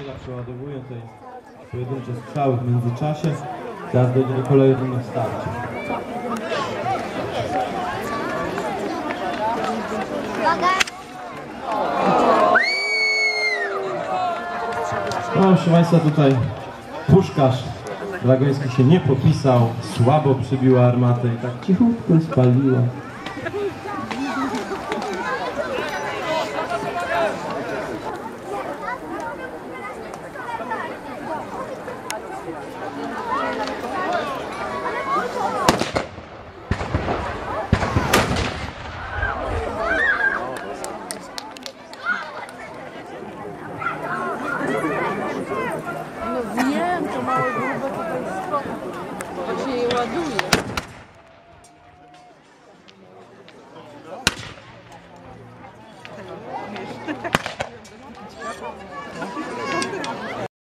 Kamila przeładowują tutaj pojedyncze strzały w międzyczasie. Teraz dojdzie do kolejnego. No, proszę Państwa, tutaj puszkarz Dragoński się nie popisał, słabo przybiła armatę i tak cichutko spaliła. No wiem, to małe grube tutaj